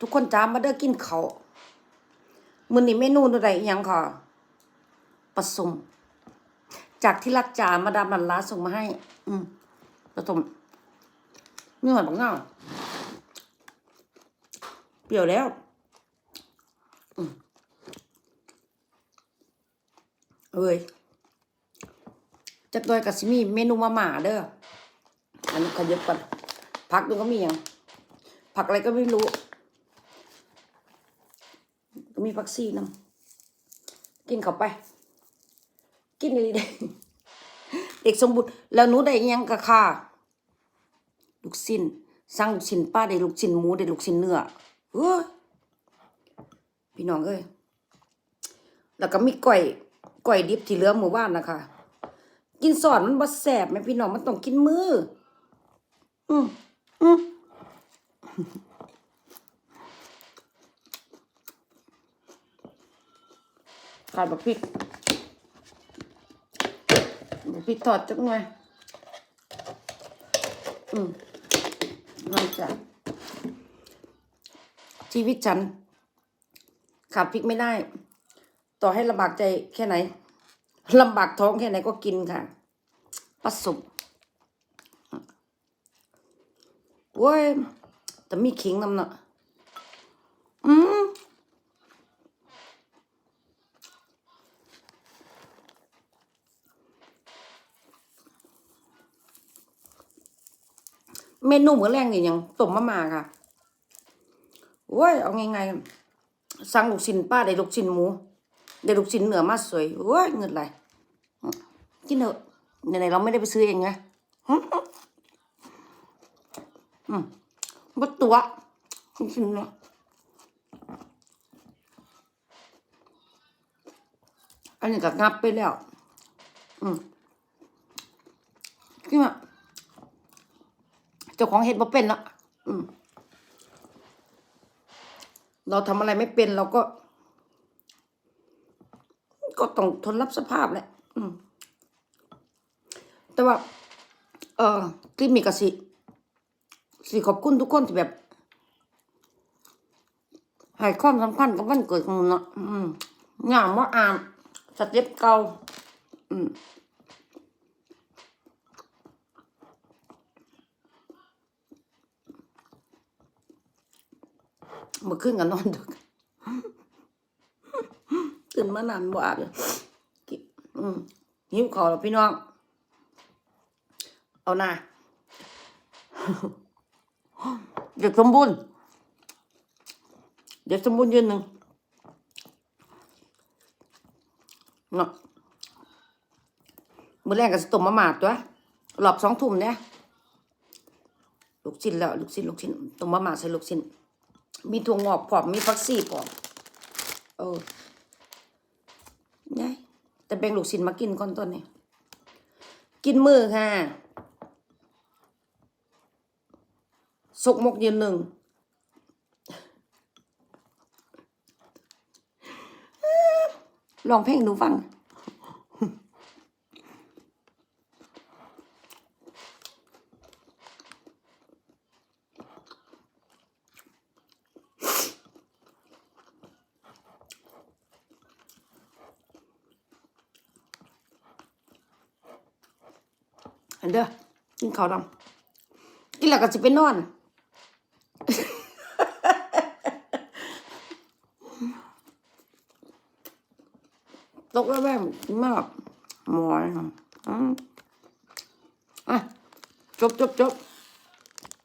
ทุกคนจ้ามาเด้อกินเขามื้อนี้เมนูอะไรอหยังค่ะผสมจากที่รักจามาดามลันลาส่งมาให้ อืมผสมเนื้อบักเน่าเปรี้ยวแล้ว อืมเอ้ยจักหน่อยกับสิมีเมนูมาหมาเด้ออันนี้ขยับก่อนผักดูก็มีอย่างผักอะไรก็ไม่รู้ ก็มีผักซีน้ำกินเข้าไป กินดีเด็กเด็กสมบูรณ์แล้วหนูได้ยังกะค่ะลูกชิ้นสั่งลูกชิ้นป้าได้ลูกชิ้นหมูได้ลูกชิ้นเนื้อเฮ้ยพี่น้องเอ้ยแล้วก็มีก้อยก้อยดิบที่เหลือหมู่บ้านนะคะกินสอนมันบ่แสบแม่พี่น้องมันต้องกินมือ อืมอืม ขาดบักพริกบักพริกทอดจักหน่อยอืมนั่จ้ะชีวิตฉัน ขาดพริกไม่ได้ ต่อให้ลำบากใจแค่ไหนลำบากท้องแค่ไหนก็กินค่ะผสมโว้ยแต่มีขิงนำเนาะอืม เมนูมื้อแรงนี่ยังต้มมะม่าค่ะโว้ยเอาไงๆสั่งลูกชิ้นป้าได้ลูกชิ้นหมูได้ลูกชิ้นเนื้อมาสวยโว้ยเงินไหลกินเถอะไหนๆเราไม่ได้ไปซื้อเองไงบัตัวจริงๆนะอันนี้ก็งับไปแล้ว อืมคือว่า เจ้าของเห็ดบ่เป็นละอืมเราทำอะไรไม่เป็นเราก็ ก็ต้องทนรับสภาพแหละอืมแต่ว่า เออคลิปมีกสิสิขอบคุณทุกคนที่แบบให้ความสำคัญกับวันเกิดของหนูเนาะอืมงามว่าอามสเต็ปเก่าอืม เมื่อคืนกันนอนดึกตื่นมานานบ่อาบกิอืมหิวขอแล้วพี่น้อง เอาหน้าเด็กสมบูรณ์เด็กสมบูรณ์ยืนหนึ่งเนาะมือแรกก็สต้มมาหมาดตัวหลอบสองทุ่มเนี่ยลูกชิ้นแล้ว ลูกชิ้นลูกชิ้นต้มมาหมาดใส่ลูกชิ้น มีถั่วงอกผอมมีฟักซี่ผอมเออไงแต่แบ่งลูกชิ้นมากินก่อนตัวนี้กินมือค่ะสกมกยืนหนึ่งลองเพลงหนูฟัง อันเด้อกินข้าวดำกินแล้วก็จะไปนอนตกแล้วแม่มากหมอยอืมอะจบจบจบ